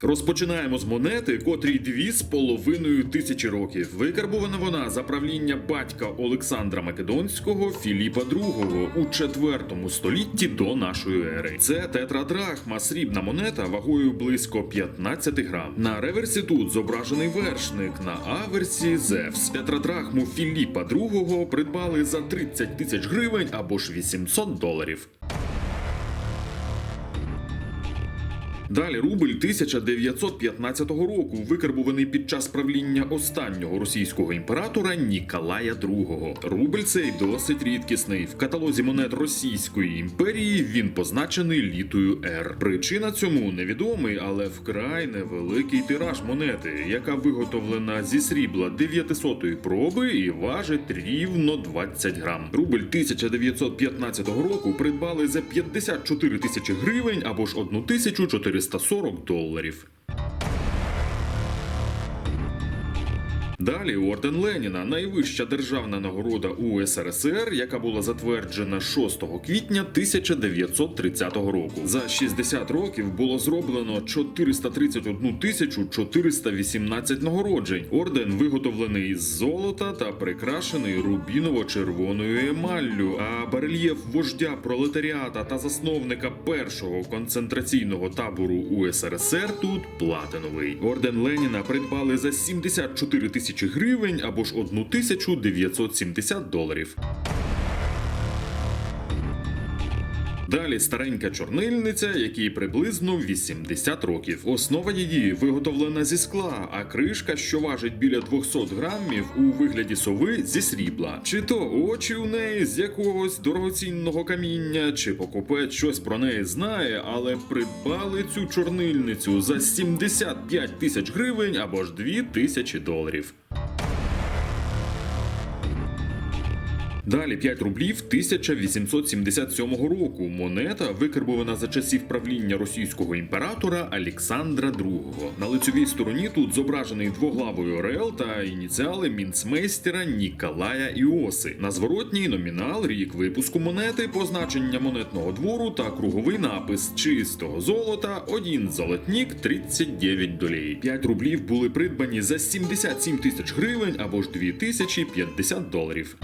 Розпочинаємо з монети, котрій дві з половиною тисячі років. Викарбувана вона за правління батька Олександра Македонського Філіпа II у четвертому столітті до нашої ери. Це тетрадрахма, срібна монета вагою близько 15 грам. На реверсі тут зображений вершник, на аверсі Зевс. Тетрадрахму Філіпа II придбали за 30 тисяч гривень або ж 800 доларів. Далі рубль 1915 року, викарбуваний під час правління останнього російського імператора Ніколая II. Рубль цей досить рідкісний. В каталозі монет Російської імперії він позначений літою R. Причина цьому невідомий, але вкрай невеликий тираж монети, яка виготовлена зі срібла 900-ї проби і важить рівно 20 грам. Рубль 1915 року придбали за 54 тисячі гривень або ж 1440 доларів. Далі орден Леніна, найвища державна нагорода у СРСР, яка була затверджена 6 квітня 1930 року. За 60 років було зроблено 431 тисячу 418 нагороджень. Орден виготовлений з золота та прикрашений рубіново-червоною емаллю. А барельєф вождя пролетаріата та засновника першого концентраційного табору УСРСР тут платиновий. Орден Леніна придбали за 74 тисячі гривень або ж 1970 доларів. Далі старенька чорнильниця, якій приблизно 80 років. Основа її виготовлена зі скла, а кришка, що важить біля 200 грамів, у вигляді сови зі срібла. Чи то очі у неї з якогось дорогоцінного каміння, чи покупець щось про неї знає, але придбали цю чорнильницю за 75 тисяч гривень або ж 2 тисячі доларів. Далі 5 рублів 1877 року. Монета викарбована за часів правління російського імператора Олександра II. На лицевій стороні тут зображений двоглавий орел та ініціали мінцмейстера Ніколая Іоси. На зворотній номінал, рік випуску монети, позначення монетного двору та круговий напис чистого золота, один золотнік 39 долей. 5 рублів були придбані за 77 тисяч гривень або ж 2050 доларів.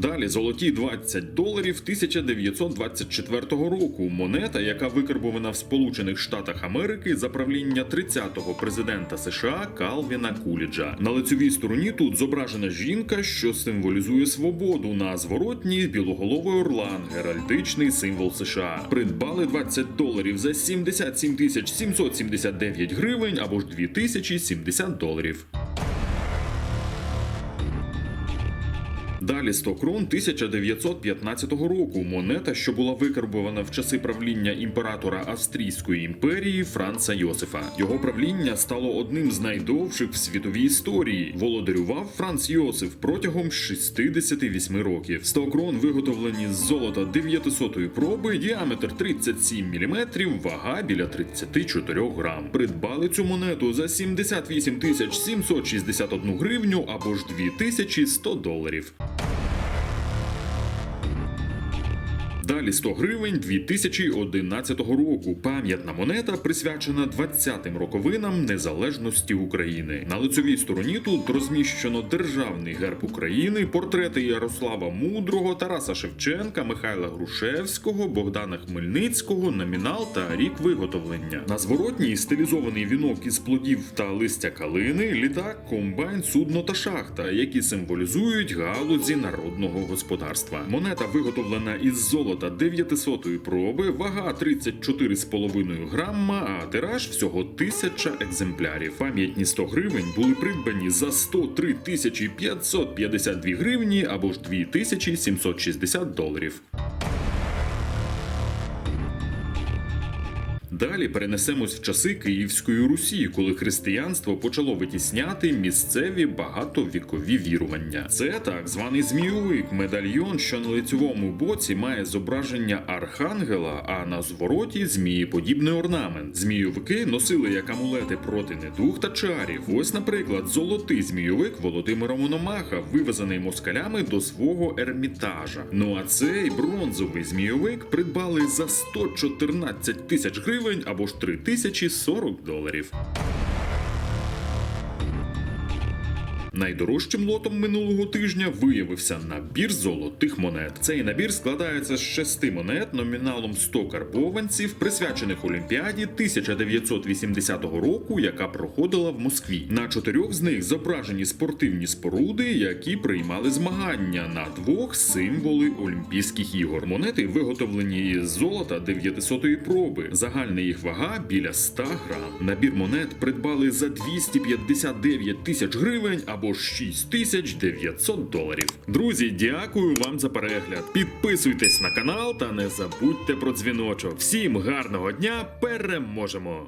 Далі золоті 20 доларів 1924 року. Монета, яка викарбована в Сполучених Штатах Америки за правління 30-го президента США Калвіна Куліджа. На лицевій стороні тут зображена жінка, що символізує свободу. На зворотній білоголовий орлан, геральдичний символ США. Придбали 20 доларів за 77 тисяч 779 гривень або ж 2070 доларів. Далі 100 крон 1915 року. Монета, що була викарбована в часи правління імператора Австрійської імперії Франца Йосифа. Його правління стало одним з найдовших в світовій історії. Володарював Франц Йосиф протягом 68 років. 100 крон виготовлені з золота 900-ї проби, діаметр 37 мм, вага біля 34 грам. Придбали цю монету за 78 тисяч 761 гривню або ж 2100 доларів. Далі 100 гривень 2011 року. Пам'ятна монета присвячена 20-м роковинам незалежності України. На лицевій стороні тут розміщено державний герб України, портрети Ярослава Мудрого, Тараса Шевченка, Михайла Грушевського, Богдана Хмельницького, номінал та рік виготовлення. На зворотній стилізований вінок із плодів та листя калини, літак, комбайн, судно та шахта, які символізують галузі народного господарства. Монета виготовлена із золота 900-ї проби, вага 34,5 грамма, а тираж всього 1000 екземплярів. Пам'ятні 100 гривень були придбані за 103 тисячі 552 гривні або ж 2760 доларів. Далі перенесемось в часи Київської Русі, коли християнство почало витісняти місцеві багатовікові вірування. Це так званий змійовик, медальйон, що на лицьовому боці має зображення архангела, а на звороті змієподібний орнамент. Змійовики носили як амулети проти недуг та чарів. Ось, наприклад, золотий змійовик Володимира Мономаха, вивезений москалями до свого ермітажа. Ну а цей бронзовий змійовик придбали за 114 тисяч гривень або ж 3040 доларів. Найдорожчим лотом минулого тижня виявився набір золотих монет. Цей набір складається з шести монет номіналом 100 карбованців, присвячених Олімпіаді 1980 року, яка проходила в Москві. На чотирьох з них зображені спортивні споруди, які приймали змагання на двох символи Олімпійських ігор. Монети виготовлені із золота 900-ї проби. Загальна їх вага біля 100 грам. Набір монет придбали за 259 тисяч гривень або 6900 доларів. Друзі, дякую вам за перегляд. Підписуйтесь на канал та не забудьте про дзвіночок. Всім гарного дня! Переможемо!